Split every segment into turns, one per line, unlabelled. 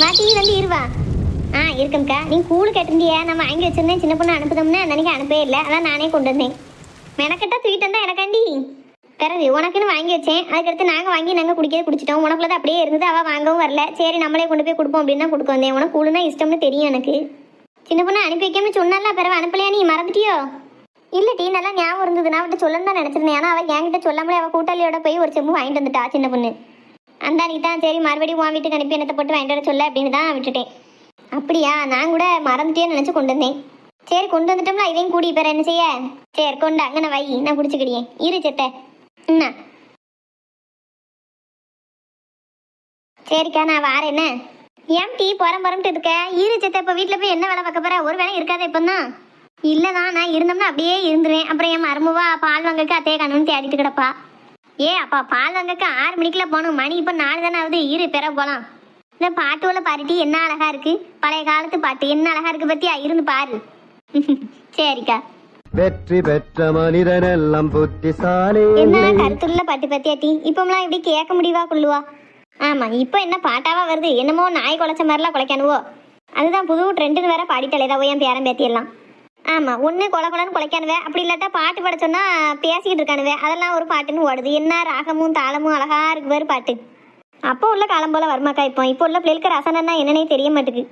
வாட்டி வந்து இருவா ஆ இருக்கம்க்கா. நீ கூழ் கேட்டிருந்தியா நம்ம வாங்கி வச்சிருந்தேன். சின்ன பொண்ணு அனுப்புதோம்னு அன்னைக்கு அனுப்பவே இல்லை. அதான் நானே கொண்டு வந்தேன். மெனக்கட்டா தூக்கிட்டு வந்தா எனக்காண்டி. பிறகு உனக்குன்னு வாங்கி வச்சேன். அதுக்கடுத்து நாங்கள் வாங்கி நாங்கள் குடிக்கவே குடிச்சிட்டோம். உனக்குள்ளது அப்படியே இருந்தது. அவள் வாங்கவும் வரல. சரி நம்மளே கொண்டு போய் கொடுப்போம் அப்படின்னு தான் கொடுக்க வந்தேன். உனக்கு கூழுனா இஷ்டம்னு தெரியும் எனக்கு. சின்ன பொண்ணு அனுப்பி வைக்காமனு சொன்னால பிறகு அனுப்பலையா நீ? மறந்துட்டியோ? இல்ல டீ நல்லா ஞாபகம் இருந்தது. நான் அவட்ட சொல்லணும் தான் நினைச்சிருந்தேன். ஆனா அவ என்கிட்ட சொல்லாமலே அவ கூட்டாளியோட போய் ஒரு செம்பு வாங்கிட்டு வந்துட்டா சின்ன பொண்ணு. அந்த அன்னைக்கு தான் சரி மறுபடியும் உன் வீட்டுக்கு அனுப்பி என்னத்தை போட்டு வாங்கிட்டு வர சொல்ல அப்படின்னு தான் விட்டுட்டேன். அப்படியா? நான் கூட மறந்துட்டேன்னு நினைச்சு கொண்டு வந்தேன். சரி கொண்டு வந்துட்டோம்னா இதையும் கூடி பேர என்ன செய்ய? சரி கொண்டு அங்கே வை நான் குடிச்சுக்கிடியேன் இரு செத்த. என்ன? சரிக்கா நான் வாரேன் என்ன? ஏன் டீ புறம் புறம்ட்டு இருக்க? இரு செத்த இப்போ வீட்டில் போய் என்ன வேலை பார்க்க போற? ஒரு வேலை இருக்காது இப்போ தான் இல்லைதான் நான் இருந்தோம்னா அப்படியே இருந்துருவேன். அப்புறம் என் மருமவா பால் வாங்கக்கு அத்தையை கண்ணு தேடிட்டு கிடப்பா. ஏ அப்பா பால் வாங்கக்கு ஆறு மணிக்குள்ள போகணும். மணி இப்போ நாலு தானே ஆகுது. இரு பிற போகலாம் இந்த பாட்டுல பாருட்டி என்ன அழகா இருக்கு? பழைய காலத்து பாட்டு. என்ன அழகா இருக்கு பத்தியா? இருந்து பாரு. சரிக்கா.
வெற்றி பெற்ற மனிதனெல்லாம் புத்திசாலி.
என்ன கருத்துள்ள பாட்டு பத்தியாட்டி இப்போம்லாம் இப்படி கேட்க முடியுவா கொள்ளுவா? ஆமா இப்போ என்ன பாட்டாவா வருது? என்னமோ நாய் குலைச்ச மாதிரிலாம் குலைக்கணுவோ அதுதான் புது ட்ரெண்டுன்னு வேற பாடிட்டலேதா என் பேரன் பேத்தியெல்லாம். ஆமாம் ஒன்று கொலை கொலன்னு குலைக்கானுவே. அப்படி இல்லாட்டா பாட்டு பாட சொன்னால் பேசிக்கிட்டு இருக்கானுவே. அதெல்லாம் ஒரு பாட்டுன்னு ஓடுது. என்ன ராகமும் தாளமும் அழகாக இருக்கு வேறு பாட்டு. அப்போ உள்ள காலம் போல வருமாக்கா இப்போ. இப்போ உள்ள பிள்ளைகளுக்கு ரசனன்னா என்னன்னே தெரிய மாட்டுக்கு.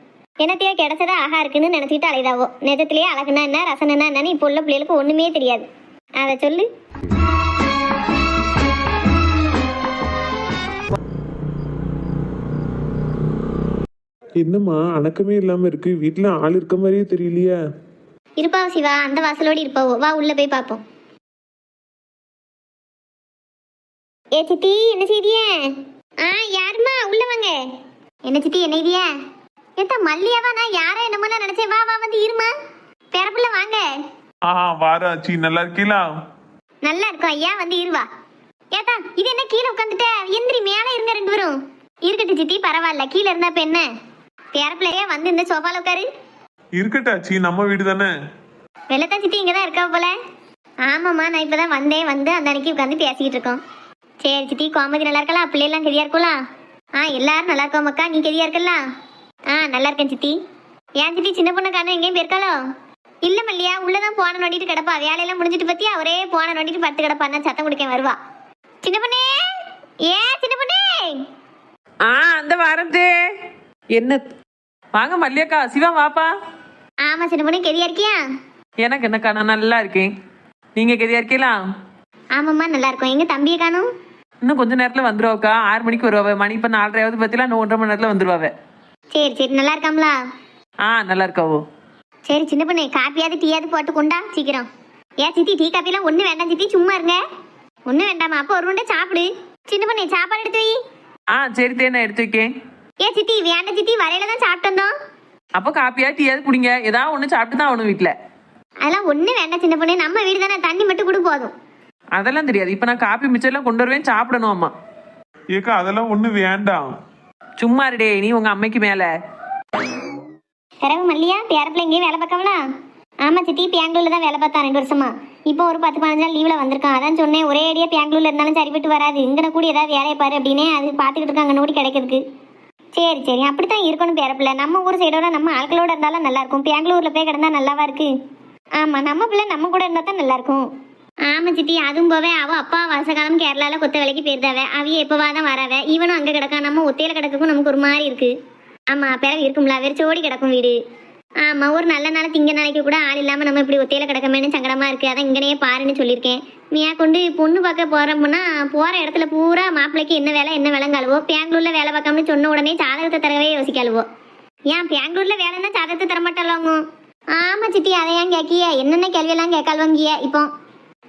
என்னத்தையோ கிடைச்சதா அழகா இருக்குன்னு நினைச்சிட்டு அலைதாவோ நிஜத்திலேயே அழகுனா என்ன ரசனைனா என்னன்னு இப்போ உள்ள பிள்ளைகளுக்கு ஒண்ணுமே தெரியாது. அதை சொல்லு.
என்னம்மா அணக்கமே இல்லாம இருக்கு. வீட்டில் ஆள் இருக்க மாதிரியே தெரியலையா.
இருப்பாவோ சிவா அந்த வாசலோடு இருப்பாவோ வா உள்ள போய் பார்ப்போம். ஏ சித்தி என்ன செய்தியே? ஆ யாரும்மா? உள்ள வாங்க. என்ன சித்தி என்ன இதுயா ஏத்தா மல்லியாவா? நான் யாரோ என்னமோ நினைச்சேன். வா வா வந்து இருமா. பிறப்புல வாங்க.
ஆ வாராச்சி நல்லா இருக்கீங்களா
நல்லா இருக்கும் ஐயா வந்து இருவா. ஏத்தா இது என்ன கீழே உட்காந்துட்ட? எந்திரி மேலே இருங்க ரெண்டு பேரும். இருக்கட்டும் சித்தி பரவாயில்ல. கீழே இருந்தா இப்ப என்ன? பிறப்புலையே வந்து இந்த சோஃபால உட்காரு.
இருக்கட்டாச்சி நம்ம வீடு தானே?
வெள்ளத்தான் சித்தி இங்கே தான் இருக்கா போல? ஆமாம்மா நான் இப்போ தான் வந்தேன் வந்து அந்த அன்னைக்கு உட்காந்து பேசிக்கிட்டு இருக்கோம். சரி சித்தி கோமதி நல்லா இருக்கலாம் பிள்ளைலாம் கெதியா இருக்கும்ல? ஆ எல்லாரும் நல்லா இருக்கோம் அக்கா நீ கெதியா இருக்கல ஆ நல்லா இருக்கேன் சித்தி. ஏன் சித்தி சின்ன பொண்ணு காணும் எங்கேயும் போயிருக்காளோ? இல்ல மல்லியா உள்ளதான் போன நோண்டிட்டு கிடப்பா. வேலையெல்லாம் முடிஞ்சிட்டு பத்தியா? ஒரே போன நோண்டிட்டு படுத்து கிடப்பா. நான் சத்தம் குடிக்க வருவா. சின்ன பொண்ணே! ஏ சின்ன பொண்ணே!
ஆ அந்த வாரத்தே என்ன? வாங்க மல்லியக்கா சிவா வாப்பா.
ஆமா சின்ன பொண்ணு கெதியா இருக்கியா?
எனக்கு என்னக்கா நான் நல்லா இருக்கேன். நீங்க கெதியா இருக்கீங்களா?
ஆமாம்மா நல்லா இருக்கும். எங்க தம்பியை காணும்?
இன்னும் கொஞ்ச நேரத்துல வந்துருவாக்கா. ஆறு மணிக்கு வருவாவ. மணி இப்ப நாலரையாவது பத்திலாம் இன்னும் ஒன்றரை மணி நேரத்துல வந்துருவாவ.
சரி சரி. நல்லா இருக்காங்களா
ஆ நல்லா இருக்காவோ
சரி சின்ன பொண்ணு காப்பியாவது டீயாவது போட்டு கொண்டா சீக்கிரம். ஏன் சித்தி டீ காப்பிலாம் ஒன்றும் வேண்டாம் சித்தி சும்மா இருங்க. ஒன்றும் வேண்டாமா அப்போ ஒரு உண்டை சாப்பிடு. சின்ன பொண்ணு சாப்பாடு எடுத்து வை.
ஆ சரி தே நான் எடுத்து வைக்கேன்.
ஏன் சித்தி வேண்டாம் சித்தி வரையில தான் சாப்பிட்டு வந்தோம்.
அப்போ காப்பியா டீயாவது குடிங்க. ஏதாவது ஒன்று சாப்பிட்டு தான் ஆகணும் வீட்டில்
அதெல்லாம் ஒன்றும் வேண்டாம் சின்ன பொண்ணு. நம்ம வீடு தானே தண்ணி மட்டும் கொடு போதும்.
அதெல்லாம் தெரியாது. இப்போ நான் காப்பி மிச்சம்லாம் கொண்டு வருவேன் சாப்பிடணும் அம்மா.
ஏக்கா அதெல்லாம் ஒண்ணு வேண்டாம்.
சும்மா இருடே நீ உங்க அம்மைக்கு மேல.
பிறகு மல்லியா பேரப்பில் எங்கேயும் வேலை பார்க்கவளா ஆமா சித்தி பெங்களூர்ல தான் வேலை பார்த்தா ரெண்டு வருஷமா. இப்போ ஒரு பத்து பதினஞ்சு நாள் லீவ்ல வந்திருக்கான். அதான் சொன்னேன் ஒரே அடியா பெங்களூர்ல இருந்தாலும் சரிப்பட்டு வராது. இங்கன கூட ஏதாவது வேலையை பாரு அப்படின்னே. அது பார்த்துக்கிட்டு இருக்காங்க நோடி கிடைக்கிறதுக்கு. சரி சரி. அப்படித்தான் இருக்கணும் பேரப்பிள்ள நம்ம ஊர் சைடோட நம்ம ஆட்களோட இருந்தாலும் நல்லா இருக்கும் பெங்களூர்ல போய் கிடந்தா நல்லாவா இருக்கு? ஆமா நம்ம பிள்ளை நம்ம கூட இருந்தா தான் நல்லா இருக்கும் ஆமா சித்தி அதுவும் போவே. அவ அப்பா வருஷகாலம் கேரளால கொத்த வேலைக்கு போயிருந்தாவ. அவிய எப்பவா தான் வராவ. இவனும் அங்க கிடக்கா நம்ம ஒத்தையில கிடக்கும் நமக்கு ஒரு மாதிரி இருக்கு. ஆமா பிறகு இருக்கும்ல. வெறிச்சோடி கிடக்கும் வீடு. ஆமா ஒரு நல்ல நாள் திங்க நாளைக்கு கூட ஆள் இல்லாம நம்ம இப்படி ஒத்தையில கிடக்கமேனு சங்கடமா இருக்கு. அதான் இங்கனையே பாருன்னு சொல்லியிருக்கேன். மியா கொண்டு பொண்ணு பார்க்க போறோம்னா போற இடத்துல பூரா மாப்பிள்ளைக்கு என்ன வேலை என்ன விளங்காளுவோ பெங்களூர்ல வேலை பார்க்காமனு சொன்ன உடனே சாதகத்தை தரவே யோசிக்காளுவோ? ஏன் பெங்களூர்ல வேலைன்னா சாதகத்தை தரமாட்டாளவங்க ஆமா சித்தி அதை ஏன் கேக்கிய என்னென்ன கேள்வியெல்லாம் கேட்காள்வங்கிய இப்போ?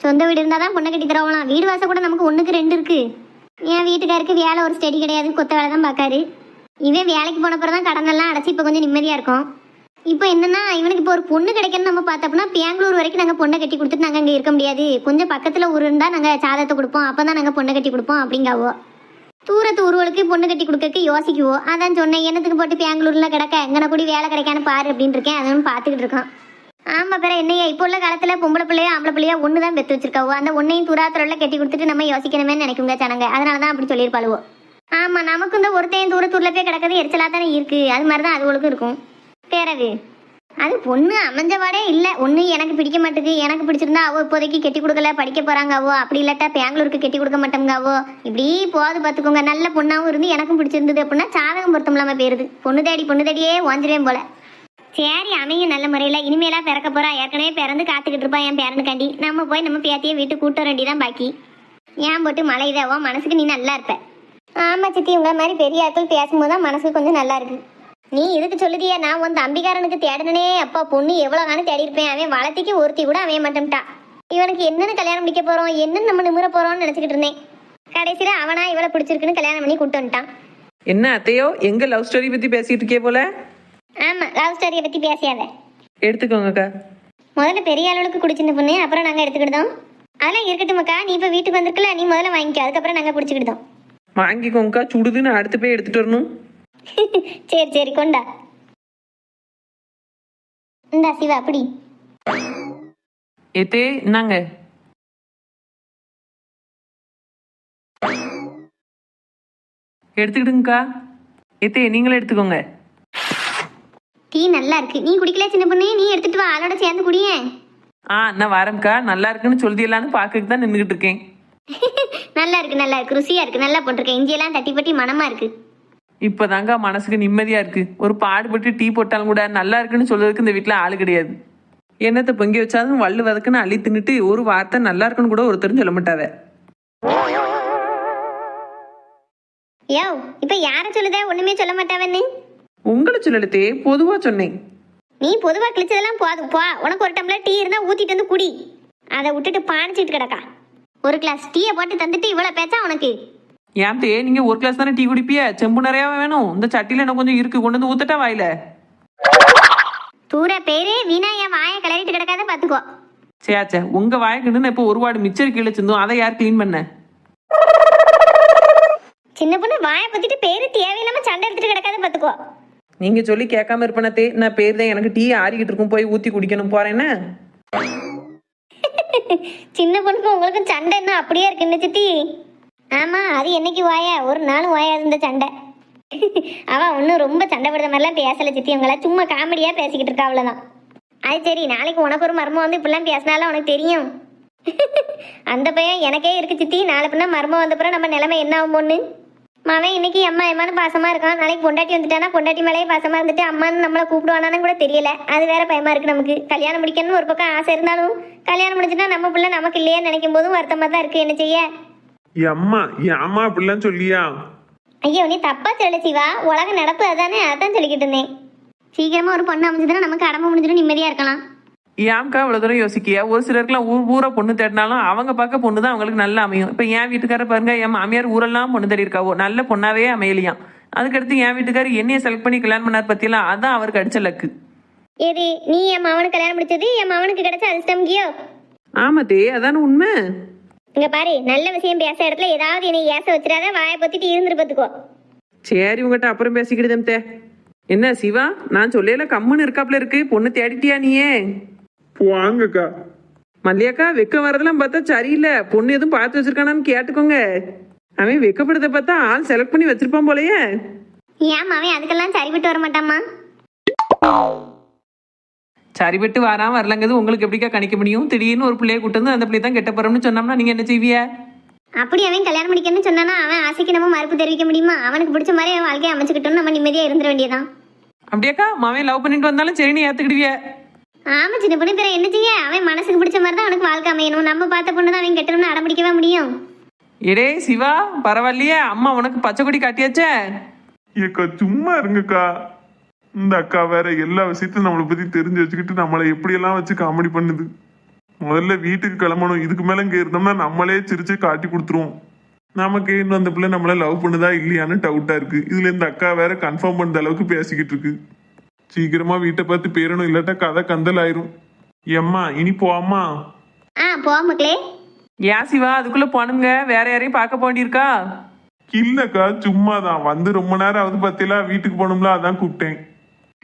சொந்த வீடு இருந்தால் தான் பொண்ணை கட்டி தரவலாம் வீடு வாசல் கூட நமக்கு ஒன்றுக்கு ரெண்டு இருக்கு. என் வீட்டுக்காருக்கு வேலை ஒரு ஸ்டடி கிடையாது கொத்த வேலை தான் பார்க்காரு. இவன் வேலைக்கு போன பிறகு தான் கடனெல்லாம் அடைச்சி இப்போ கொஞ்சம் நிம்மதியாக இருக்கும். இப்போ என்னன்னா இவனுக்கு இப்போ ஒரு பொண்ணு கிடைக்கணும்னு நம்ம பார்த்தோம்னா பெங்களூர் வரைக்கும் நாங்கள் பொண்ணை கட்டி கொடுத்துட்டு நாங்கள் அங்கே இருக்க முடியாது. கொஞ்சம் பக்கத்தில் ஊர் இருந்தால் நாங்கள் சாதத்தை கொடுப்போம். அப்போ தான் நாங்கள் பொண்ணை கட்டி கொடுப்போம் அப்படிங்காவோ. தூரத்து ஊர்களுக்கு பொண்ணு கட்டி கொடுக்கறக்கு யோசிக்குவோம் அதான் சொன்னேன் என்னத்துக்கு போட்டு பெங்களூரில் கிடக்க? எங்கன கூடி வேலை கிடைக்கான்னு பாரு அப்படின்னு இருக்கேன். அதனும் பார்த்துக்கிட்டு இருக்கான். ஆமாம் பிற என்னையா இப்போ உள்ள காலத்தில் பொம்பளை பிள்ளையோ ஆம்பளை பிள்ளையோ ஒன்று தான் பெற்று வச்சிருக்காவோ. அந்த ஒன்றையும் தூராத்துறையில் கட்டி கொடுத்துட்டு நம்ம யோசிக்கணுமே நினைக்குங்க சனங்க அதனால தான் அப்படி சொல்லியிருப்பாளுவோ. ஆமாம் நமக்கு இந்த ஒருத்தையும் தூரத்தூரில் போய் கிடக்கிறது எரிச்சலாக தானே இருக்குது அது மாதிரி தான் அதுகளுக்கும் இருக்கும். பிறகு அது பொண்ணு அமைஞ்சவாடே இல்லை. ஒன்று எனக்கு பிடிக்க மாட்டேங்குது எனக்கு பிடிச்சிருந்தா அவ இப்போதைக்கு கட்டி கொடுக்கல. படிக்க போறாங்க அப்படி இல்லாட்டா பெங்களூருக்கு கட்டி கொடுக்க மாட்டோங்காவோ இப்படி போது பார்த்துக்கோங்க. நல்ல பொண்ணாவும் இருந்து எனக்கும் பிடிச்சிருந்தது அப்படின்னா சாதகம் பொருத்தம் இல்லாமல் போயிருது. பொண்ணு தேடி பொண்ணு தேடியே வாஞ்சிருவேன் போல. சரி அமையும் நல்ல முறையில். இனிமேலாம் பிறக்க போறா. ஏற்கனவே பிறந்து காத்துக்கிட்டு இருப்பா என் பேரனுக்காண்டி. நம்ம போய் நம்ம பேத்தியை வீட்டுக்கு கூட்ட வேண்டியதான் பாக்கி. ஏன் போட்டு மழை இதாவோ? மனசுக்கு நீ நல்லா இருப்ப. ஆமா சித்தி உங்களை மாதிரி பெரிய ஆட்கள் பேசும்போது தான் மனசுக்கு கொஞ்சம் நல்லா இருக்கு. நீ இதுக்கு சொல்லுதியா? நான் உன் தம்பிக்காரனுக்கு தேடனே அப்பா பொண்ணு எவ்வளவு காணும் தேடி இருப்பேன் அவன் வளர்த்திக்கு ஒருத்தி கூட அவன் மாட்டேன்ட்டா இவனுக்கு என்னன்னு கல்யாணம் முடிக்க போறோம்? என்னன்னு நம்ம நிமிர போறோம்னு நினைச்சுக்கிட்டு இருந்தேன். கடைசியில அவனா இவளை பிடிச்சிருக்குன்னு கல்யாணம் பண்ணி கூட்டு வந்துட்டான்.
என்ன அத்தையோ? எங்க லவ் ஸ்டோரி பத்தி பேசிட்டு இருக்கே போல?
ஆமா லவ் ஸ்டோரியை பத்தி பேசியாத.
எடுத்துக்கோங்கக்கா
முதல்ல பெரிய அளவுக்கு குடிச்சிருந்த பொண்ணு அப்புறம் நாங்க எடுத்துக்கிட்டோம். அதெல்லாம் இருக்கட்டுமாக்கா நீ இப்ப வீட்டுக்கு வந்திருக்கல நீ முதல்ல வாங்கிக்கோ. அதுக்கப்புறம் நாங்க குடிச்சுக்கிட்டோம்.
வாங்கிக்கோங்கக்கா. சுடுதுன்னு அடுத்து போய் எடுத்துட்டு வரணும்.
சரி சரி கொண்டா. இந்தா சிவா அப்படி
ஏத்தே இந்தாங்க. எடுத்துக்கிடுங்கக்கா ஏத்தே நீங்களே எடுத்துக்கோங்க.
டீ நல்லா இருக்கு. நீ குடிக்கல சின்ன பொண்ணு? நீ எடுத்துட்டு வா ஆளோட சேர்ந்து குடியேன்
ஆ நான் வரேன்க்கா. நல்லா இருக்குன்னு சொல்லிடலான்னு பார்க்கறதுக்கு தான் நின்றுக்கிட்டு இருக்கேன்.
நல்லா இருக்கு நல்லா இருக்கு. ருசியா இருக்கு. நல்லா போட்டிருக்கேன். இஞ்சியெல்லாம் தட்டி பட்டி மனமா இருக்கு.
இப்போதாங்க மனசுக்கு நிம்மதியா இருக்கு. ஒரு பாடுபட்டு டீ போட்டாலும் கூட நல்லா இருக்குன்னு சொல்றதுக்கு இந்த வீட்டில் ஆள் கிடையாது. என்னத்தை பொங்கி வச்சாலும் வள்ளு வதக்குன்னு அள்ளி தின்னுட்டு ஒரு வார்த்தை நல்லா இருக்குன்னு கூட ஒருத்தரும் சொல்ல மாட்டாவ.
யோ இப்ப யார சொல்லுதே? ஒண்ணுமே சொல்ல மாட்டாவன்னு.
உங்களை சொல்லலத்தே பொதுவா சொன்னேன்.
நீ பொதுவா கிழிச்சதெல்லாம் போதும் போ. உனக்கு ஒரு டம்ளர் டீ இருந்தா ஊத்திட்டு வந்து குடி. அதை விட்டுட்டு பாணிச்சிட்டு கிடக்கா. ஒரு கிளாஸ் டீயை போட்டு தந்துட்டு இவ்வளவு பேச்சா உனக்கு?
ஏன் தே நீங்க ஒரு கிளாஸ் தானே டீ குடிப்பிய? செம்பு நிறையாவா வேணும். இந்த சட்டியில எனக்கு கொஞ்சம் இருக்கு. கொண்டு வந்து ஊத்தட்டா வாயில.
தூர பேரு வீணா என் வாயை கிளறிட்டு கிடக்காத பாத்துக்கோ.
சேச்சே உங்க வாய்க்குன்னு இப்போ ஒரு வாடு மிச்சர் கீழே சிந்தும். அதை யார் க்ளீன் பண்ண?
சின்ன பொண்ணு வாயை பத்திட்டு பேரு தேவையில்லாம சண்டை எடுத்துட்டு கிடக்காத பாத்துக்கோ.
நீங்க சொல்லி கேட்காம இருப்பனத்தே நான் பேர் தான் எனக்கு டீ ஆறிக்கிட்டு இருக்கும். போய் ஊத்தி குடிக்கணும். போறேன்னு
சின்ன பொண்ணுக்கும் உங்களுக்கும் சண்டை என்ன? அப்படியே இருக்கு என்ன சித்தி. ஆமா அது என்னைக்கு வாயா? ஒரு நாளும் வாயாது இந்த சண்டை. அவ ஒன்றும் ரொம்ப சண்டை படுற மாதிரிலாம் பேசல சித்தி அவங்கள சும்மா காமெடியா பேசிக்கிட்டு இருக்கா அவ்வளோதான் அது சரி நாளைக்கு உனக்கு ஒரு மர்மம் வந்து இப்படிலாம் பேசினாலும் உனக்கு தெரியும். அந்த பையன் எனக்கே இருக்கு சித்தி நாளை பின்னா மர்மம் வந்தப்புறம் நம்ம நிலைமை என்ன ஆகும் பொண்ணு? மவன் இன்னைக்கு அம்மா எம்மான்னு பாசமா இருக்கான். நாளைக்கு பொண்டாட்டி வந்துட்டானா பொண்டாட்டி மேலேயே பாசமா இருந்துட்டு அம்மான்னு நம்மளை கூப்பிடுவானான்னு கூட தெரியல. அது வேற பயமா இருக்கு நமக்கு. கல்யாணம் முடிக்கணும்னு ஒரு பக்கம் ஆசை இருந்தாலும் கல்யாணம் முடிச்சுட்டா நம்ம பிள்ளை நமக்கு இல்லையே நினைக்கும் போதும் வருத்தமா தான் இருக்கு. என்ன செய்ய?
அம்மா அம்மா அப்படிலாம் சொல்லியா?
ஐயோ நீ தப்பா சொல்ல சிவா. உலக நடப்பு அதானே அதான் சொல்லிக்கிட்டு இருந்தேன். சீக்கிரமா ஒரு பொண்ணு அமைஞ்சதுன்னா நமக்கு கடமை முடிஞ்சிடும் நிம்மதியா இருக்கலாம்.
ஏம்க்கா இவ்வளவு தூரம் யோசிக்கிய ஒரு சிலருக்குலாம் ஊர் ஊரா பொண்ணு தேடினாலும் அவங்க பார்க்க பொண்ணு தான் அவங்களுக்கு நல்லா அமையும். இப்போ என் வீட்டுக்காரர் பாருங்க என் மாமியார் ஊரெல்லாம் பொண்ணு தேடி இருக்காவோ நல்ல பொண்ணாவே அமையலையாம். அதுக்கடுத்து என் வீட்டுக்காரர் என்னைய செலக்ட் பண்ணி கல்யாணம் பண்ணார் பத்தியெல்லாம் அதான் அவருக்கு அடிச்ச லக்கு
ஏது நீ என் மவனுக்கு கல்யாணம் முடிச்சது என் மவனுக்கு கிடைச்ச அதிர்ஷ்டம் கியோ
ஆமாத்தே அதான உண்மை?
இங்க பாரு நல்ல விஷயம் பேச இடத்துல ஏதாவது என்னை ஏச வச்சிடாத வாயை பத்திட்டு இருந்துரு பாத்துக்கோ.
சரி உங்ககிட்ட அப்புறம் பேசிக்கிட்டு தே. என்ன சிவா? நான் சொல்லல கம்முன்னு இருக்காப்புல இருக்கு. பொண்ணு தேடிட்டியா நீயே?
வாங்கக்கா.
மல்லியாக்கா வெக்க வரதெல்லாம் பார்த்தா சரியில்லை. பொண்ணு எதுவும் பார்த்து வச்சிருக்கானான்னு கேட்டுக்கோங்க. அவன் வெக்கப்படுறத பார்த்தா ஆள் செலக்ட் பண்ணி வச்சிருப்பான் போலயே.
ஏன் மவன் அதுக்கெல்லாம் சரிபட்டு வர மாட்டாமா
சரிபட்டு வராம வரலங்கிறது உங்களுக்கு எப்படிக்கா கணிக்க முடியும்? திடீர்னு ஒரு பிள்ளைய கூட்டு வந்து அந்த பிள்ளைய தான் கெட்ட போறோம்னு சொன்னோம்னா நீங்க என்ன செய்விய
அப்படி அவன் கல்யாணம் முடிக்கணும்னு சொன்னானா அவன் ஆசைக்கு நம்ம மறுப்பு தெரிவிக்க முடியுமா? அவனுக்கு பிடிச்ச மாதிரி அவன் வாழ்க்கையை அமைச்சுக்கிட்டோம் நம்ம நிம்மதியா இருந்துட வேண்டியதான்
அப்படியாக்கா மாவன் லவ் பண்ணிட்டு வந்தாலும் சரி நீ ஏத்துக்கிடுவிய.
ஆமா சின்ன பொண்ணு பிற என்ன செய்ய? அவன் மனசுக்கு பிடிச்ச மாதிரி தான் அவனுக்கு வாழ்க்கை அமையணும். நம்ம பார்த்த பொண்ணு தான் அவன் கெட்டணும்னு அடம்பிடிக்கவே முடியும்.
எடே சிவா பரவாயில்லையே. அம்மா உனக்கு பச்சை கொடி காட்டியாச்சே.
ஏக்கா சும்மா இருங்கக்கா. இந்த அக்கா வேற எல்லா விஷயத்தையும் நம்மளை பத்தி தெரிஞ்சு வச்சுக்கிட்டு நம்மளை எப்படியெல்லாம் வச்சு காமெடி பண்ணுது? முதல்ல வீட்டுக்கு கிளம்பணும். இதுக்கு மேல இங்க இருந்தோம்னா நம்மளே சிரிச்சு காட்டி கொடுத்துருவோம். நமக்கு இன்னும் அந்த பிள்ளை நம்மள லவ் பண்ணுதா இல்லையான்னு டவுட்டா இருக்கு. இதுல இந்த அக்கா வேற கன்ஃபார்ம் பண்ண அளவுக்கு பேசிக்கிட்டு இருக்கு. சீக்கிரமா வீட்டை பார்த்து பேரணும் இல்லாட்டா கதை கந்தல் ஆயிரும் எம்மா இனி போம்மா?
ஆ போ மக்களே.
ஏன் சிவா அதுக்குள்ள போனுங்க வேற யாரையும் பார்க்க போண்டியிருக்கா
இல்லக்கா சும்மா தான் வந்து ரொம்ப நேரம் ஆகுது பத்தியெல்லாம் வீட்டுக்கு போகணும்ல அதான் கூப்பிட்டேன்.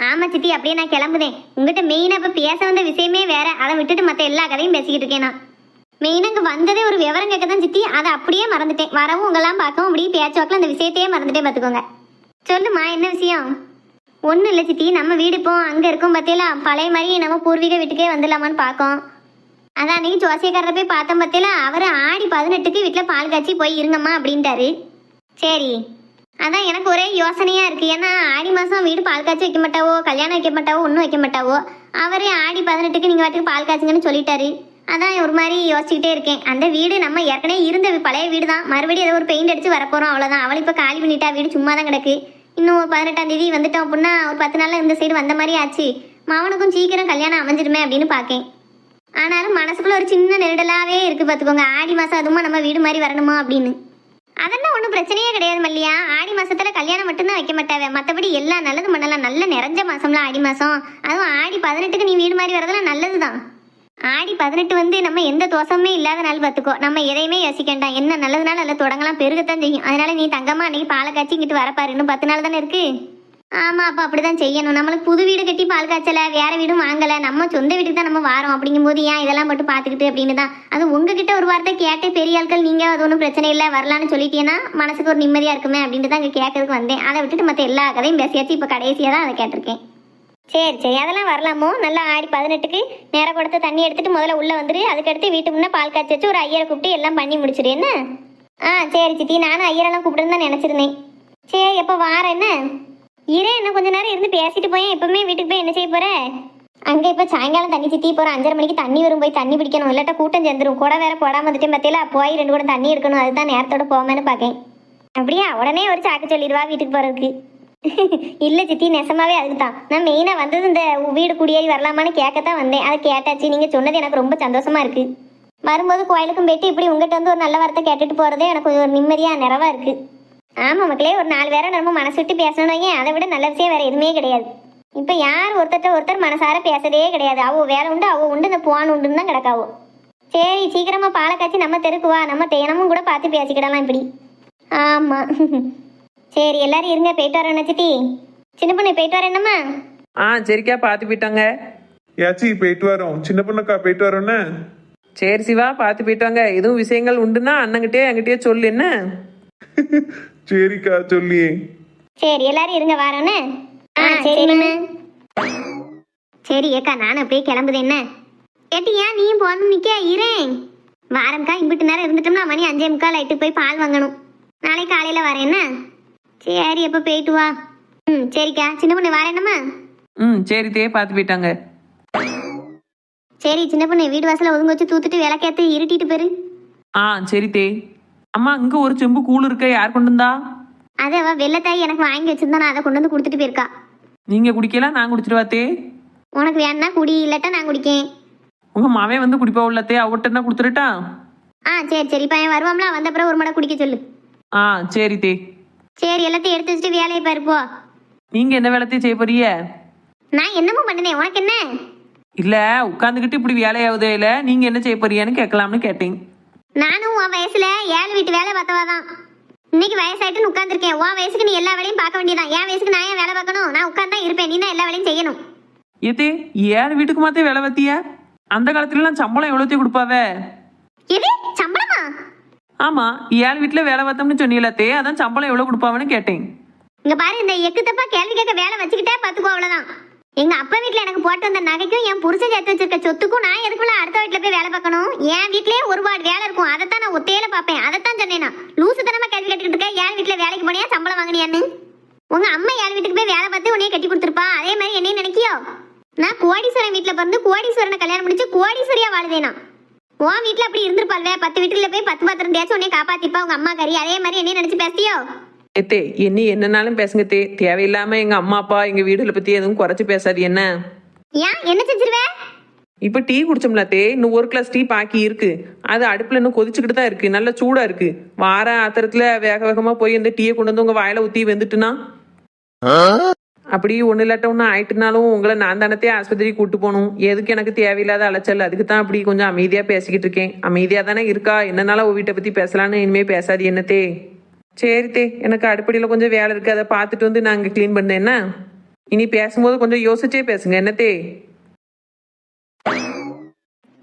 ஆமா சித்தி அப்படியே நான் கிளம்புதேன் உங்ககிட்ட மெயினா இப்ப பேச வந்த விஷயமே வேற. அதை விட்டுட்டு மத்த எல்லா கதையும் பேசிக்கிட்டு இருக்கேன் நான். மெயினா இங்க வந்ததே ஒரு விவரம் கேட்க தான் சித்தி. அதை அப்படியே மறந்துட்டேன். வரவும் உங்கெல்லாம் பார்க்கவும் அப்படியே பேச்சுவாக்கில் அந்த விஷயத்தையே மறந்துட்டே பார்த்துக்கோங்க. சொல்லுமா என்ன விஷயம்? ஒன்றும் இல்லை சித்தி. நம்ம வீடு இப்போ அங்கே இருக்கும் பார்த்தீங்களா பழைய மாதிரி நம்ம பூர்வீக வீட்டுக்கே வந்துடலாமான்னு பார்க்கோம். அதான் அன்னைக்கு ஜோசியக்காரரை போய் பார்த்தோம் பார்த்தீங்களா அவர் ஆடி பதினெட்டுக்கு வீட்டில் பால் காய்ச்சி போய் இருங்கம்மா அப்படின்ட்டாரு. சரி. அதான் எனக்கு ஒரே யோசனையா இருக்கு. ஏன்னா ஆடி மாசம் வீடு பால் காய்ச்சி வைக்க மாட்டாவோ கல்யாணம் வைக்க மாட்டாவோ ஒன்றும் வைக்க மாட்டாவோ அவரே ஆடி பதினெட்டுக்கு நீங்க வாட்டுக்கு பால் காய்ச்சுங்கன்னு சொல்லிட்டாரு. அதான் ஒரு மாதிரி யோசிச்சுக்கிட்டே இருக்கேன். அந்த வீடு நம்ம ஏற்கனவே இருந்த பழைய வீடு தான் மறுபடியும் ஏதோ ஒரு பெயிண்ட் அடிச்சு வரப்போறோம் அவ்வளோதான் அவள் இப்போ காலி பண்ணிட்டா வீடு சும்மா தான் கிடக்கு. இன்னும் ஒரு பதினெட்டாம் தேதி வந்துட்டோம் அப்படின்னா ஒரு பத்து நாள்ல இந்த சைடு வந்த மாதிரி ஆச்சு. மவனுக்கும் சீக்கிரம் கல்யாணம் அமைஞ்சிடுமே அப்படின்னு பார்க்கேன் ஆனாலும் மனசுக்குள்ள ஒரு சின்ன நெருடலாவே இருக்கு பார்த்துக்கோங்க ஆடி மாசம் அதுவும் நம்ம வீடு மாதிரி வரணுமா அப்படின்னு. அதெல்லாம் ஒன்றும் பிரச்சனையே கிடையாது மல்லியா. ஆடி மாசத்துல கல்யாணம் மட்டும்தான் வைக்க மாட்டாவே. மற்றபடி எல்லா நல்லது பண்ணலாம். நல்ல நிறைஞ்ச மாசம்ல ஆடி மாசம். அதுவும் ஆடி பதினெட்டுக்கு நீ வீடு மாதிரி வரதெல்லாம் நல்லதுதான். ஆடி பதினெட்டு வந்து நம்ம எந்த தோஷமுமே இல்லாத நாள் பார்த்துக்கோ. நம்ம எதையுமே யோசிக்கண்டாம் என்ன நல்லதுனால அதில் தொடங்கலாம் பெருகத்தான் செய்யும். அதனால நீ தங்கம்மா அன்னைக்கு பாலை காய்ச்சி இங்கிட்டு வரப்பாரு இன்னும் பத்து நாள் தானே இருக்கு? ஆமாம் அப்போ அப்படி அப்படிதான் செய்யணும். நம்மளுக்கு புது வீடு கட்டி பால் காய்ச்சல வேறு வீடும் வாங்கலை நம்ம சொந்த வீட்டுக்கு தான் நம்ம வாரோம் அப்படிங்கும்போது ஏன் இதெல்லாம் மட்டும் பார்த்துக்கிட்டு அப்படின்னு தான் அது உங்ககிட்ட ஒரு வார்த்தை கேட்டே பெரிய ஆட்கள் நீங்கள் அது ஒன்றும் பிரச்சனை இல்லை வரலான்னு சொல்லிட்டீங்கன்னா மனசுக்கு ஒரு நிம்மதியாக இருக்குமே அப்படின்ட்டு தான் இங்கே கேட்கறதுக்கு வந்தேன். அதை விட்டுட்டு மற்ற எல்லா கதையும் பேசியாச்சு இப்போ கடைசியாக தான் அதை கேட்டிருக்கேன். சரி சரி அதெல்லாம் வரலாமோ? நல்லா ஆடி பதினெட்டுக்கு நேரம் கொடுத்த தண்ணி எடுத்துட்டு முதல்ல உள்ள வந்துரு. அதுக்கடுத்து வீட்டு முன்னே பால் காய்ச்சி வச்சு ஒரு ஐயரை கூப்பிட்டு எல்லாம் பண்ணி முடிச்சிடு என்ன? ஆ சரி சித்தி நானும் ஐயரெல்லாம் கூப்பிடுன்னு தான் நினச்சிருந்தேன். சரி எப்போ வாரேன் என்ன? இரே என்ன கொஞ்ச நேரம் இருந்து பேசிட்டு போயேன் எப்பவுமே வீட்டுக்கு போய் என்ன செய்ய போற? அங்கே இப்போ சாயங்காலம் தண்ணி சித்தி போற அஞ்சரை மணிக்கு தண்ணி வரும் போய் தண்ணி பிடிக்கணும் இல்லாட்டா கூட்டம் சேர்ந்துரும். கூட வேற போடாம வந்துட்டு பத்தியில போய் ரெண்டு கூட தண்ணி எடுக்கணும் அதுதான் நேரத்தோட போமேன்னு பார்க்கேன் அப்படியா? உடனே ஒரு சாக்கு சொல்லிடுவா வீட்டுக்கு போறதுக்கு. இல்லை சித்தி நெசமாவே அதுக்கு தான் நான் மெயினாக வந்தது இந்த வீடு குடியேறி வரலாமான்னு கேட்கத்தான் வந்தேன். அதை கேட்டாச்சு. நீங்கள் சொன்னது எனக்கு ரொம்ப சந்தோஷமா இருக்கு. வரும்போது கோயிலுக்கும் போயிட்டு இப்படி உங்ககிட்ட வந்து ஒரு நல்ல வார்த்தை கேட்டுட்டு போகிறதே எனக்கு ஒரு நிம்மதியாக நிறைவா இருக்கு. ஆமாம் மக்களே ஒரு நாலு பேரை நம்ம மனசு விட்டு பேசணும் ஏன் அதை விட நல்ல விஷயம் வேற எதுவுமே கிடையாது. இப்போ யார் ஒருத்தர்ட்ட ஒருத்தர் மனசார பேசதே கிடையாது. அவ வேலை உண்டு அவ உண்டு இந்த போன் உண்டுன்னு தான் கிடக்காவோ. சரி சீக்கிரமா பாலை காய்ச்சி நம்ம தெருக்கு வா. நம்ம தேனமும் கூட பார்த்து பேசிக்கிடலாம் இப்படி. ஆமாம் சரி எல்லாரும் இருங்க. போயிட்டு வரேன் சித்தி? சின்ன பொண்ணு போயிட்டு வரேன் என்னம்மா?
ஆ சரிக்கா பார்த்து போயிட்டாங்க.
ஏச்சி போயிட்டு வரோம். சின்ன பொண்ணுக்கா போயிட்டு வரோன்னு
சரி சிவா பார்த்து போயிட்டாங்க. எதுவும் விஷயங்கள் உண்டுன்னா அண்ணங்கிட்டே என்கிட்டயே சொல்லு என்ன?
சரிக்கா சொல்லி
சரி எல்லாரும் இருங்க வரேன்னு? ஆ சரிம்மா. சரி ஏக்கா நானும் அப்படியே கிளம்புது என்ன? ஏட்டி ஏன் நீயும் போகணும் நிக்க? இரேன் வாரம்க்கா இம்பிட்டு நேரம் இருந்துட்டோம்னா மணி அஞ்சே முக்கால் ஆயிட்டு போய் பால் வாங்கணும். நாளைக்கு காலையில வரேன் என்ன? சரி எப்போ போயிட்டு வா. ம் சரிக்கா. சின்ன பொண்ணு வரேன்னம்மா
ம் சரி தே பார்த்து போயிட்டாங்க.
சரி சின்ன பொண்ணு வீடு வாசல்ல ஒதுங்க வச்சு தூத்துட்டு விளக்கேத்து இருட்டிட்டு போயிரு.
ஆ சரி தே. அம்மா இங்கே ஒரு செம்பு கூழ் இருக்க? யார் கொண்டு வந்தா?
அது அவ வெள்ளத்தாய் எனக்கு வாங்கி வச்சிருந்தா நான் அதை கொண்டு வந்து கொடுத்துட்டு போயிருக்கா.
நீங்கள் குடிக்கலாம் நான் குடிச்சிட்டு தே
உனக்கு வேணா குடி இல்லாட்டா நான் குடிக்கேன்.
உங்கள் மாவே வந்து குடிப்பா உள்ள தே அவட்ட என்ன கொடுத்துருட்டா
ஆ சரி சரி. பையன் வருவாம்ல வந்த அப்புறம் ஒரு மடை குடிக்க சொல்லு.
ஆ சரி தே.
சரி எல்லாத்தையும் எடுத்து வச்சுட்டு வேலையை பாரு போ.
நீங்கள் என்ன வேலைத்தையும் செய்ய போறிய
நான் என்னமோ பண்ணுதேன் உனக்கு என்ன?
இல்லை உட்காந்துக்கிட்டு இப்படி வேலையாகுதே இல்லை? நீங்கள் என்ன செய்ய போறியான்னு கேட்கலாம்னு கேட்டேன்.
நானும் உன் வயசுல ஏழு வீட்டு வேலை பார்த்தவா தான். இன்னைக்கு வயசாயிட்டுன்னு உட்காந்துருக்கேன் உன் வயசுக்கு நீ எல்லா வேலையும் பார்க்க வேண்டியதான் என் வயசுக்கு நான் ஏன் வேலை பார்க்கணும்? நான் உட்காந்து தான் இருப்பேன். நீ தான் எல்லா வேலையும் செய்யணும்.
ஏத்தே ஏழு வீட்டுக்கு மாத்தே வேலை பார்த்தியா? அந்த காலத்துலலாம் சம்பளம் எவ்வளோத்தையும் கொடுப்பாவே?
எது? சம்பளமா?
ஆமா ஏழு வீட்டில் வேலை பார்த்தோம்னு சொன்னீங்களே அதான் சம்பளம் எவ்வளோ கொடுப்பாவன்னு கேட்டேன்.
இங்க பாரு இந்த எக்கு தப்பா கேள்வி கேட்க வேலை வச்சுக்கிட்டே பாத்துக்கோ அவ்வளவுதான். எங்க அப்பா வீட்டுல எனக்கு போட்டு வந்த நகைக்கும் என் புருஷன் சேர்த்து வச்சிருக்க சொத்துக்கும் நான் எதுக்குள்ள அடுத்த வீட்டுல போய் வேலை பார்க்கணும்? என் வீட்லயே ஒரு வேலை இருக்கும். அதைத்தான் நான் ஒத்தையில பாப்பேன் அதைத்தான் சொன்னேன். லூசு லூசுத்தனமா கேள்வி கேட்டுக்கிட்டு இருக்க. வீட்டுல வேலைக்கு போனியா? சம்பளம் வாங்கினியான்னு. உங்க அம்மா ஏழு வீட்டுக்கு போய் வேலை பார்த்து உன்னைய கட்டி கொடுத்துருப்பா? அதே மாதிரி என்னையும் நினைக்கியோ? நான் கோடீஸ்வரன் வீட்ல பிறந்து கோடீஸ்வரனை கல்யாணம் முடிச்சு கோடீஸ்வரியா வாழுதேனா உன் வீட்டுல அப்படி இருந்திருப்பாள்வே. பத்து வீட்டுல போய் பத்து பாத்திரம் தேய்ச்சி உன்னைய காப்பாத்திப்பா. உங்க அம்மா கறி. அதே மாதிரி என்னையும் நினைச்சு பேசியோ
ஏத்தே என்ன என்னனாலும் பேசுங்க தே. தேவையில்லாம எங்க அம்மா அப்பா எங்க வீடுல பத்தி எதுவும் குறைச்சு பேசாது என்ன?
ஏன்? என்ன செஞ்சிருவே?
இப்ப டீ குடிச்சோம்ல தே இன்னும் ஒரு கிளாஸ் டீ பாக்கி இருக்கு. அது அடுப்புல இன்னும் கொதிச்சுக்கிட்டு தான் இருக்கு. நல்ல சூடா இருக்கு. வார ஆத்திரத்துல வேக வேகமா போய் இந்த டீயை கொண்டு வந்து உங்க வாயில ஊத்தி வெந்துட்டுனா? அப்படி ஒண்ணு இல்லாட்ட ஒண்ணு ஆயிட்டுனாலும் உங்களை நான் தானத்தே ஆஸ்பத்திரி கூட்டு போகணும். எதுக்கு எனக்கு தேவையில்லாத அலைச்சல்? அதுக்கு தான் அப்படி கொஞ்சம் அமைதியா பேசிக்கிட்டு இருக்கேன். அமைதியா தானே இருக்கா? என்னனால உன் வீட்டை பத்தி பேசலான்னு இனிமே பேசாது என்னத்தே சரி தே எனக்கு அடுப்படியில் கொஞ்சம் வேலை இருக்கு. அதை பார்த்துட்டு வந்து நாங்க க்ளீன் பண்ணேன். என்ன? இனி பேசும்போது கொஞ்சம் யோசிச்சே பேசுங்க. என்னத்தே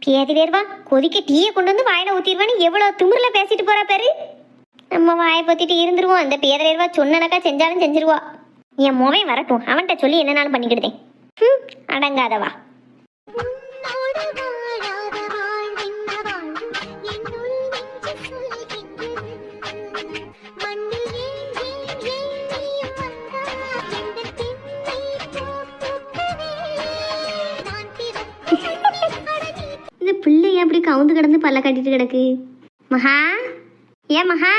பேதி வேர்வா கொதிக்க டீயை கொண்டு வந்து வாயில ஊத்திடுவான்னு எவ்வளவு திமிரில் பேசிட்டு போறா பாரு. நம்ம வாயை பொத்திட்டு இருந்துருவோம். அந்த பேதரேர்வா சொன்னனக்கா செஞ்சாலும் செஞ்சிருவா. என் மோவன் வரட்டும். அவன்கிட்ட சொல்லி என்னனாலும் பண்ணிக்கிடுதேன். ஹம், அடங்காதவா.
ஏன்
அப்படி கவுந்து கிடந்து பல்ல கட்டிட்டு கிடக்கு? மகா? ஏன் மகா?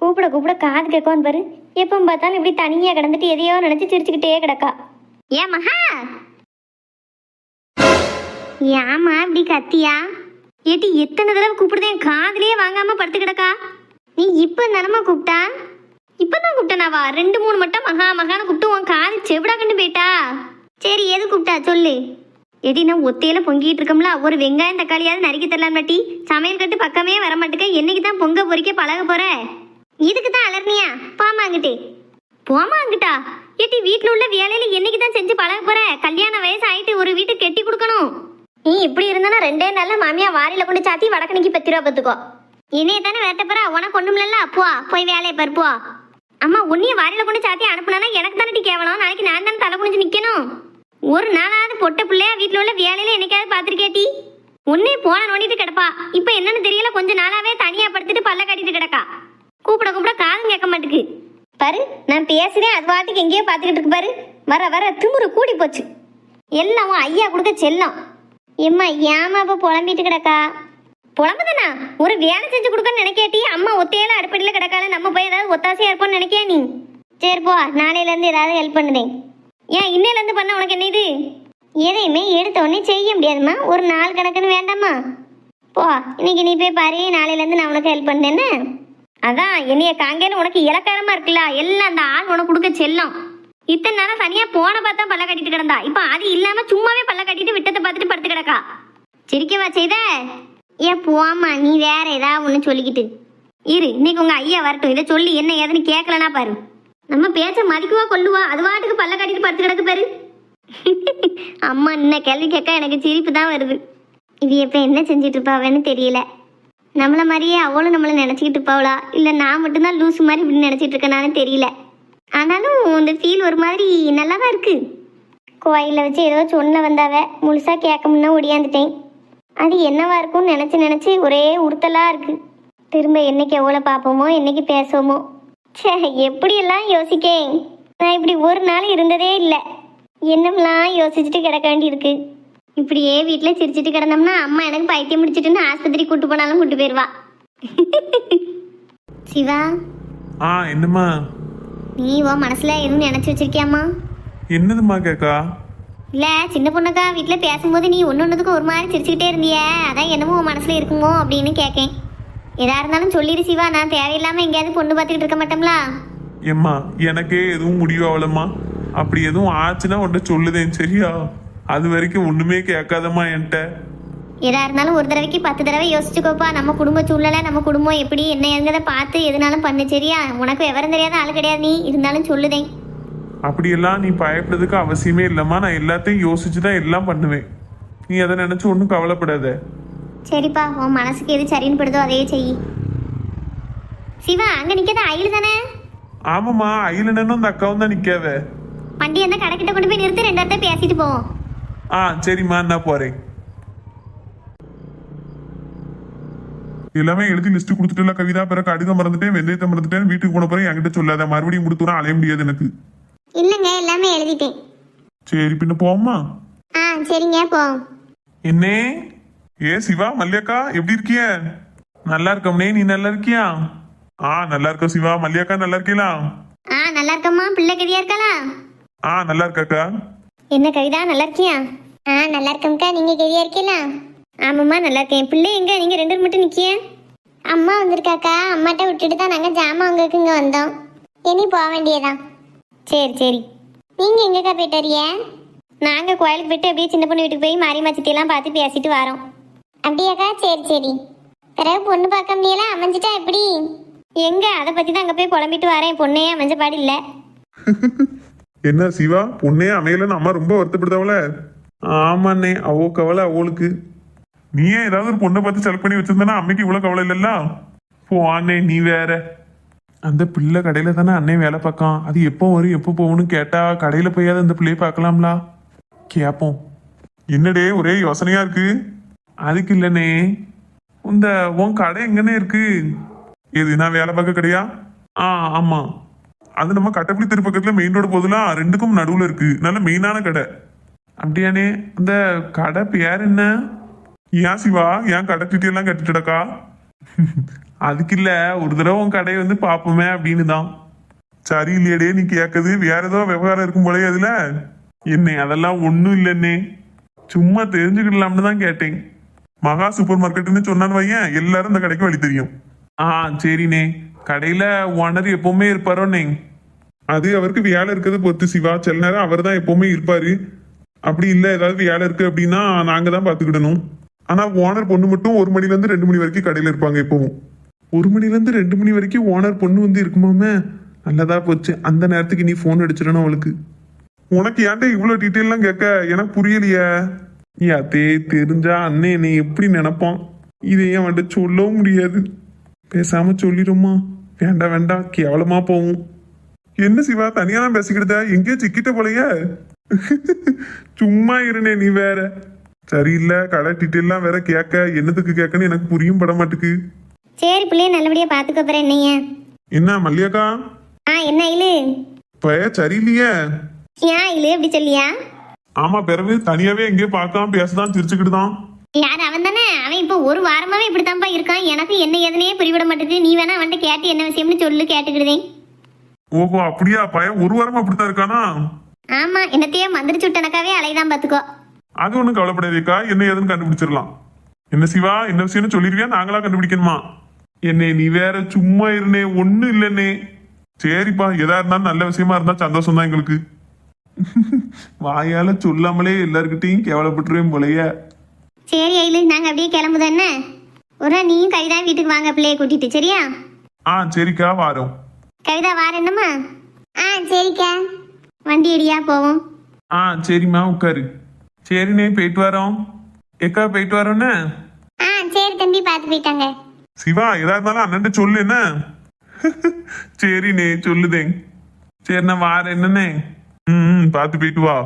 கூப்பிட கூப்பிட காது கேட்கான்னு பாரு. எப்போ பார்த்தாலும் இப்படி தனியா கிடந்துட்டு எதையோ நினைச்சு சிரிச்சுக்கிட்டே கிடக்கா. ஏன் மகா? ஏமா இப்படி கத்தியா? ஏட்டி எத்தனை தடவை கூப்பிடுதேன் காதுலயே வாங்காம படுத்து கிடக்கா? நீ இப்ப நிலமா கூப்பிட்டா? இப்பதான் கூப்பிட்டனாவா? ரெண்டு மூணு மட்டும் மகா மகான்னு கூப்பிட்டு உன் காது செவிடா கண்டு போயிட்டா? சரி எது கூப்பிட்டா? சொல்லு. எடி நான் ஒத்தையில பொங்கிட்டு இருக்கோம்ல ஒரு வெங்காயம் தக்காளியாவது நறுக்கி தரலாம் பாட்டி சமையல் கட்டு பக்கமே வர மாட்டேங்க என்னைக்கு தான் பொங்க பொறிக்க பழக போற? இதுக்கு தான் அலர்னியா? பாமா அங்கிட்டு. போமா அங்கிட்டா? ஏட்டி வீட்டில் உள்ள வேலையில என்னைக்கு தான் செஞ்சு பழக போற? கல்யாண வயசு ஆயிட்டு ஒரு வீட்டுக்கு கட்டி கொடுக்கணும். நீ இப்படி இருந்தானா ரெண்டே நாள்ல மாமியா வாரியில கொண்டு சாத்தி வடக்கணிக்கு பத்து ரூபா பத்துக்கோ. இனிய தானே வேட்ட போற உனக்கு ஒண்ணுமில்ல அப்பா போய் வேலையை பாரு அம்மா உன்னைய வாரியில கொண்டு சாத்தி அனுப்புனா எனக்கு தானே கேவலம். நாளைக்கு நான் தானே தலை குனிஞ்சு நிக்கணும். ஒரு நாளாவது பொட்ட பிள்ளையா வீட்டில் உள்ள வேலையில என்னைக்காவது பார்த்துருக்கேட்டி உன்னே போன நோண்டிட்டு கிடப்பா. இப்போ என்னன்னு தெரியல கொஞ்ச நாளாவே தனியா படுத்துட்டு பல்ல கட்டிட்டு கிடக்கா. கூப்பிட கூப்பிட காதும் கேட்க மாட்டுக்கு. பாரு நான் பேசுறேன் அது வாட்டுக்கு எங்கேயோ பார்த்துக்கிட்டு இருக்கு பாரு. வர வர திமிரு கூடி போச்சு. எல்லாம் ஐயா கொடுக்க செல்லம். எம்மா ஏமா இப்போ புலம்பிட்டு கிடக்கா? புலம்புதானா ஒரு வேலை செஞ்சு கொடுக்கன்னு நினைக்கேட்டி அம்மா ஒத்தையில அடுப்படியில் கிடக்கால நம்ம போய் ஏதாவது ஒத்தாசையா இருப்போம்னு நினைக்கியா நீ? சரி போ. நாளையிலேருந்து ஏதாவது ஹெல்ப் பண்ணுதேன் ஏன் இன்னிலேருந்து பண்ண உனக்கு என்ன இது? எதையுமே எடுத்த உடனே செய்ய முடியாதும்மா. ஒரு நாள் கணக்குன்னு வேண்டாமா போ இன்னைக்கு நீ போய் பாரு நாளையிலேருந்து நான் உனக்கு ஹெல்ப் பண்ணேன்னு அதான் என்னைய காங்கேன்னு உனக்கு இலக்காரமா இருக்குல்ல. எல்லாம் அந்த ஆள் உனக்கு கொடுக்க செல்லும். இத்தனை நாளாக தனியாக போன பார்த்தா பல்ல கட்டிட்டு கிடந்தா. இப்போ அது இல்லாமல் சும்மாவே பல்ல கட்டிட்டு விட்டத்தை பார்த்துட்டு படுத்து கிடக்கா. சிரிக்கவா செய்த? ஏன் போமா நீ வேற ஏதாவது ஒன்று சொல்லிக்கிட்டு. இரு இன்னைக்கு உங்கள் ஐயா வரட்டும். இதை சொல்லி என்ன ஏதுன்னு கேட்கலனா பாரு. நம்ம பேச்ச மதிக்குவா கொள்ளுவா? அது வாட்டுக்கு பல்ல கட்டிட்டு படுத்து கிடக்கு பாரு. அம்மா இன்ன கேள்வி கேட்க எனக்கு சிரிப்பு தான் வருது. இது எப்ப என்ன செஞ்சுட்டு இருப்பாவேன்னு தெரியல. நம்மள மாதிரியே அவளும் நம்மளை நினச்சிக்கிட்டு இருப்பாவளா? இல்லை நான் மட்டும்தான் லூஸ் மாதிரி இப்படி நினச்சிட்டு இருக்கேனான்னு தெரியல. ஆனாலும் இந்த ஃபீல் ஒரு மாதிரி நல்லா தான் இருக்கு. கோயிலில் வச்சு ஏதோ சொன்ன வந்தாவ முழுசாக கேட்க முன்னா ஒடியாந்துட்டேன் அது என்னவா இருக்கும்னு நினச்சி நினச்சி ஒரே உறுத்தலாக இருக்கு. திரும்ப என்னைக்கு எவ்வளோ பார்ப்போமோ என்னைக்கு பேசுவோமோ ச்சே எப்படியெல்லாம் யோசிக்கேன்? நான் இப்படி ஒரு நாள் இருந்ததே இல்லை. என்னமெல்லாம் யோசிச்சுட்டு கிடக்க வேண்டியிருக்கு இப்படியே வீட்டில் சிரிச்சிட்டு கிடந்தோம்னா அம்மா எனக்கு பைத்தியம் முடிச்சிட்டுன்னு ஆஸ்பத்திரி கூட்டு போனாலும் கூட்டு போயிடுவா சிவா.
ஆ என்னம்மா?
நீ உன் மனசுல எதுவும் நினைச்சு வச்சிருக்கியாம்மா?
என்னதும்மா கேக்கா?
இல்ல சின்ன பொண்ணுக்கா வீட்டில் பேசும்போது நீ ஒன்று ஒன்றுக்கும் ஒரு மாதிரி சிரிச்சுக்கிட்டே இருந்தியே. அதான் என்னமோ உன் மனசுல இருக்குமோ அப்படின்னு கேட்கேன் எதா இருந்தாலும் சொல்லிடு சிவா நான் தேவையில்லாம எங்கேயாவது பொண்ணு பார்த்துக்கிட்டு இருக்க மாட்டோம்ல?
ஏம்மா எனக்கே எதுவும் முடிவு ஆகலம்மா அப்படி எதுவும் ஆச்சுன்னா உன்கிட்ட சொல்லுதேன் சரியா? அது வரைக்கும் ஒண்ணுமே கேட்காதம்மா என்கிட்ட.
எதா இருந்தாலும் ஒரு தடவைக்கு பத்து தடவை யோசிச்சுக்கோப்பா. நம்ம குடும்ப சூழ்நிலை நம்ம குடும்பம் எப்படி என்ன எங்கிறத பார்த்து எதுனாலும் பண்ணு சரியா? உனக்கு விவரம் தெரியாத ஆள் கிடையாது நீ. இருந்தாலும் சொல்லுதேன்.
அப்படியெல்லாம் நீ பயப்படுறதுக்கு அவசியமே இல்லைம்மா. நான் எல்லாத்தையும் யோசிச்சு தான் எல்லாம் பண்ணுவேன். நீ அதை நினைச்சு ஒன்றும் கவலைப்படாத.
சரிப்பா உன் மனசுக்கு எது சரின்னு படுதோ அதையே செய். சிவா அங்க நிக்கிறது அயில் தானே?
ஆமாம்மா அயிலனும் அந்த அக்காவும் தான் நிக்காத.
வண்டி அந்த கடைக்கிட்ட கொண்டு போய் நிறுத்தி ரெண்டு இடத்த பேசிட்டு போவோம்
ஆ சரிம்மா நான் போறேன். எல்லாமே எழுதி லிஸ்ட் கொடுத்துட்டுல கவிதா பிறகு கடுக மறந்துட்டேன் வெந்தயத்தை மறந்துட்டேன் வீட்டுக்கு போன பிறகு என்கிட்ட சொல்லாத மறுபடியும் கொடுத்துறோம் அலைய முடியாது எனக்கு.
இல்லைங்க எல்லாமே எழுதிட்டேன்.
சரி பின்ன போமா
ஆ சரிங்க போவோம்
என்னே? ஏ சிவா மல்லியக்கா எப்படி இருக்கிய நல்லா இருக்கம்னே நீ நல்லா இருக்கியா? ஆ நல்லா இருக்க சிவா. மல்லியக்கா நல்லா இருக்கீங்களா?
ஆ நல்லா இருக்கம்மா. பிள்ளை கவியா இருக்காளா?
ஆ நல்லா இருக்காக்கா.
என்ன கவிதா நல்லா இருக்கியா? ஆ நல்லா இருக்கம்க்கா. நீங்க கவியா இருக்கீங்களா? ஆமாம்மா நல்லா இருக்கேன். பிள்ளை எங்க? நீங்க ரெண்டு மட்டும் நிக்கிய. அம்மா வந்திருக்காக்கா. அம்மாட்ட விட்டுட்டு தான் நாங்க ஜாமான் வாங்கறதுக்கு இங்க வந்தோம். இனி போக வேண்டியதான் சரி சரி. நீங்க எங்கக்கா போயிட்டு வரீங்க நாங்க கோயிலுக்கு போயிட்டு அப்படியே சின்ன பொண்ணு வீட்டுக்கு போய் மாரியம்மா சித்தியெல்லாம் பார்த்து பேசிட்டு வரோம். அப்படியாக்கா சரி சரி. பிறகு பொண்ணு பார்க்க முடியல அமைஞ்சிட்டா எப்படி? எங்க? அதை பத்தி தான் அங்க போய் புலம்பிட்டு வரேன். பொண்ணே அமைஞ்ச பாடு இல்லை.
என்ன சிவா? பொண்ணே அமையலன்னு அம்மா ரொம்ப வருத்தப்படுதாவல? ஆமாண்ணே அவ கவலை அவளுக்கு. நீ ஏன் ஏதாவது ஒரு பொண்ணை பார்த்து செலக்ட் பண்ணி வச்சிருந்தனா அம்மைக்கு இவ்வளவு கவலை இல்லல்ல? போ அண்ணே நீ வேற. அந்த பிள்ளை கடையில தானே அண்ணே வேலை பார்க்கான். அது எப்போ வரும் எப்போ போகணும்னு கேட்டா கடையில போயாவது அந்த பிள்ளைய பார்க்கலாம்லா? கேப்போம். என்னடே ஒரே யோசனையா இருக்கு. அதுக்கு இல்லனே. இந்த உன் கடை எங்கன்னே இருக்கு? எது நான் வேலை பார்க்க கடையா? ஆ ஆமா. அது நம்ம கட்டப்படி தெரு பக்கத்துல மெயின் ரோடு போதுலாம் ரெண்டுக்கும் நடுவுல இருக்கு. நல்ல மெயினான கடை. அப்படியானே அந்த கடை பேர் என்ன? ஏன் சிவா? ஏன் கடை திட்டியெல்லாம் எல்லாம் அதுக்கு இல்ல ஒரு தடவை உன் கடையை வந்து பாப்போமே அப்படின்னு தான். சரி இல்லையடே நீ கேட்குது வேற ஏதோ விவகாரம் இருக்கும் போல அதுல. என்ன அதெல்லாம் ஒன்றும் இல்லைன்னே சும்மா தெரிஞ்சுக்கிடலாம்னு தான் கேட்டேன். மகா சூப்பர் மார்க்கெட்னு சொன்னான்னு வையன் எல்லாரும் இந்த கடைக்கு வழி தெரியும். ஆ சரிண்ணே. கடையில ஓனர் எப்பவுமே இருப்பாரோண்ணே. அது அவருக்கு வேலை இருக்கிறது பொறுத்து சிவா. சில நேரம் அவர் தான் எப்பவுமே இருப்பாரு. அப்படி இல்லை ஏதாவது வேலை இருக்கு அப்படின்னா நாங்க தான் பார்த்துக்கிடணும். ஆனா ஓனர் பொண்ணு மட்டும் ஒரு மணில இருந்து ரெண்டு மணி வரைக்கும் கடையில இருப்பாங்க எப்பவும். ஒரு மணில இருந்து ரெண்டு மணி வரைக்கும் ஓனர் பொண்ணு வந்து இருக்குமாமே? நல்லதா போச்சு. அந்த நேரத்துக்கு நீ ஃபோன் அடிச்சிடணும் அவளுக்கு. உனக்கு ஏன்டா இவ்வளோ டீட்டெயிலாம் கேட்க? எனக்கு புரியலையே. யாத்தே தெரிஞ்சா அண்ணன் என்னை எப்படி நினைப்பான்? இதை ஏன் வந்துட்டு சொல்லவும் முடியாது. பேசாம சொல்லிடுமா வேண்டாம் வேண்டாம் கேவலமா போகும். என்ன சிவா தனியா தான் பேசிக்கிட்டதா எங்கேயோ சிக்கிட்ட போலயே. சும்மா இருனே நீ வேற. சரியில்லை கடை டீட்டெயிலாம் வேற கேட்க என்னத்துக்கு கேட்கன்னு எனக்கு புரியும் பட மாட்டுக்கு.
சரி பிள்ளைய நல்லபடியா பாத்துக்க போறேன் என்னைய.
என்ன மல்லியாக்கா
ஆ என்ன இலு?
இப்ப சரியில்லையே?
ஏன் இலு இப்படி சொல்லியா?
ஆமா பிறகு தனியாவே எங்கேயோ பார்க்காம பேசதான் சிரிச்சுக்கிட்டு தான்
யார் அவன் தானே? அவன் இப்போ ஒரு வாரமாவே இப்படித்தான்ப்பா இருக்கான். எனக்கு என்ன எதனையே புரிவிட மாட்டேது நீ வேணா அவன்கிட்ட கேட்டு என்ன விஷயம்னு சொல்லு கேட்டுக்கிடுதேன்
ஓஹோ அப்படியா? பையன் ஒரு வாரமா அப்படித்தான் இருக்கானா?
ஆமா என்னத்தையே மந்திரிச்சு விட்டனக்காவே அலைதான் பாத்துக்கோ.
அது ஒண்ணும் கவலைப்படாதேக்கா. என்ன ஏதுன்னு கண்டுபிடிச்சிடலாம். என்ன சிவா என்ன விஷயம்னு சொல்லிருவியா? நாங்களா கண்டுபிடிக்கணுமா? என்னே நீ வேற சும்மா இருனே ஒண்ணும் இல்லைன்னே சரிப்பா எதா இருந்தாலும் நல்ல விஷயமா இருந்தா சந்தோஷம் தான் எங்களுக்கு. வாயால சொல்லாமலே எல்லார்கிட்டயும் கேவலப்பட்டுருவேன் போலயே.
சரி ஐலு நாங்க அப்படியே கிளம்புதோம் என்ன ஒரு நீயும் கவிதா வீட்டுக்கு வாங்க பிள்ளைய கூட்டிட்டு சரியா?
ஆ சரிக்கா வாரோம்.
கவிதா வார என்னம்மா ஆ சரிக்கா. வண்டி அடியா போவோம்.
ஆ சரிம்மா உட்காரு. சரிண்ணே போயிட்டு வரோம். எக்கா போயிட்டு வரோண்ணே
ஆ சரி தம்பி பார்த்து போயிட்டாங்க.
சிவா எதா இருந்தாலும் அண்ணன் சொல்லு என்ன? சரிண்ணே சொல்லுதேன். சரி நான் வாரேன் என்னண்ணே? ம், பார்த்து போயிட்டு வா.